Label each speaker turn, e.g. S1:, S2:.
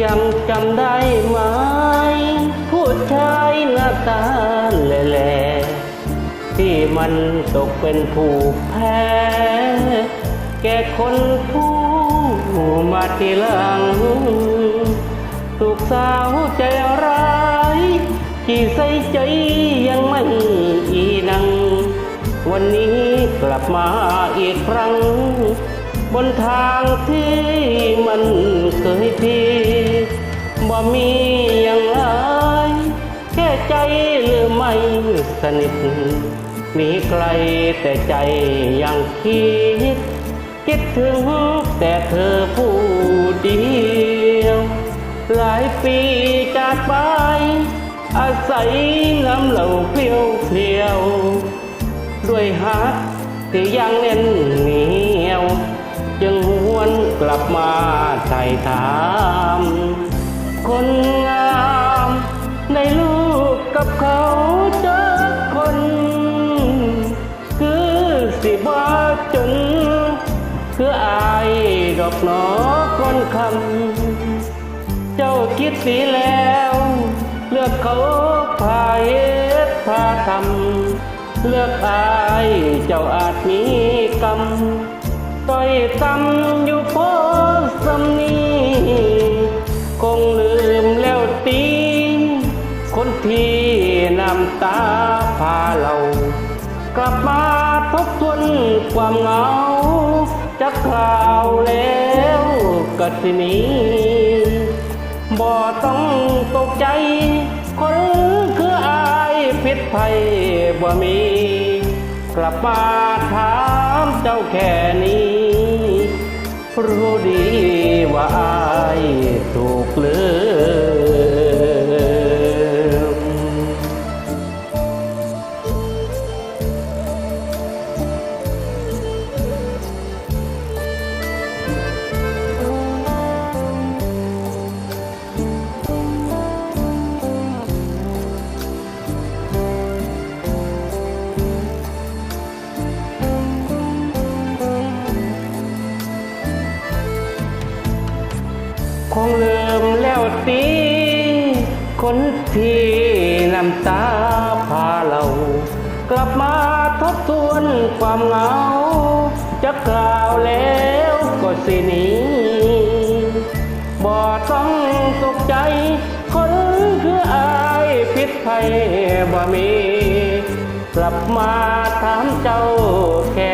S1: ยังจำได้ไหม ผู้ชายหน้าตาแหล่ๆที่มันตกเป็นผู้แพ้ แก่คนผู้มาทีหลังถูกสาวใจร้ายที่ใส่ใจยังไม่อีนัง วันนี้กลับมาอีกครั้ง บนทางที่มันเคยพี บ่มีอย่างไรแค่ใจหรือไม่สนิทหนีไกลแต่ใจยังคิด คิดถึงแต่เธอผู้เดียว หลายปีจากไป อาศัยน้ำเหล่าเปรี้ยวเพียว ด้วยฮักที่ยังแน่นเหนียว จึงหวนกลับมาไถ่ถา ดอกหนอคนคำ เจ้าคิดสีแล้ว เลือกเขาพาเหตุพาทำเลือกอายเจ้าอาจมีกรรมต้อยตำอยู่โพสำนีคงลืมแล้วตีคนที่นำตาพาเรา กลับมาทบทวนความเหงา คราวแล้วก็สินี้บ่ต้องตกใจ คนคืออายพิษภัยบ่มี กลับมาถามเจ้าแค่นี้ รู้ดีว่าอายถูกลือ คงลืมแล้วตีคนที่น้ำตาพาเรา กลับมาทบทวนความเหงาจะกล่าวแล้วก็สิหนีบ่ต้องตกใจ คนคืออายผิดภัยบ่มี กลับมาถามเจ้าแค่